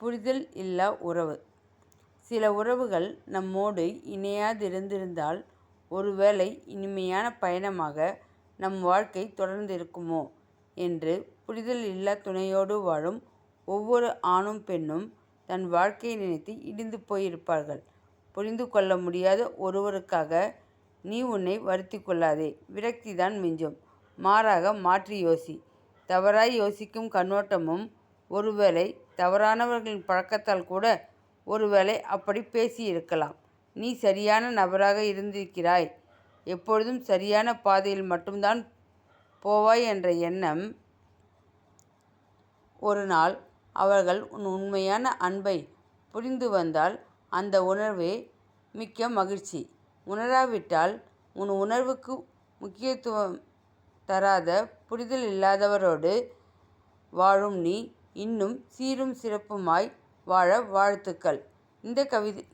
புரிதல் இல்லா உறவு சில உறவுகள் நம்மோடு இணையாதிருந்திருந்தால் ஒருவேளை இனிமையான பயணமாக நம் வாழ்க்கை தொடர்ந்திருக்குமோ என்று புரிதல் இல்லா துணையோடு வாழும் ஒவ்வொரு ஆணும் பெண்ணும் தன் வாழ்க்கையை நினைத்து இடிந்து போயிருப்பார்கள். புரிந்து கொள்ள முடியாத ஒருவருக்காக நீ உன்னை வருத்தி கொள்ளாதே. விரக்தி தான் மிஞ்சும். மாறாக மாற்றி யோசி. தவறாய் யோசிக்கும் கண்ணோட்டமும் ஒருவேளை தவறானவர்களின் பழக்கத்தால் கூட ஒருவேளை அப்படி பேசியிருக்கலாம். நீ சரியான நபராக இருந்திருக்கிறாய். எப்பொழுதும் சரியான பாதையில் மட்டும்தான் போவாய் என்ற எண்ணம் ஒரு நாள் அவர்கள் உன் உண்மையான அன்பை புரிந்து வந்தால் அந்த உணர்வே மிக்க மகிழ்ச்சி. உணராவிட்டால் உன் உணர்வுக்கு முக்கியத்துவம் தராத புரிதல் இல்லாதவரோடு வாழும் நீ இன்னும் சீரும் சிறப்புமாய் வாழ வாழ்த்துக்கள். இந்த கவிதை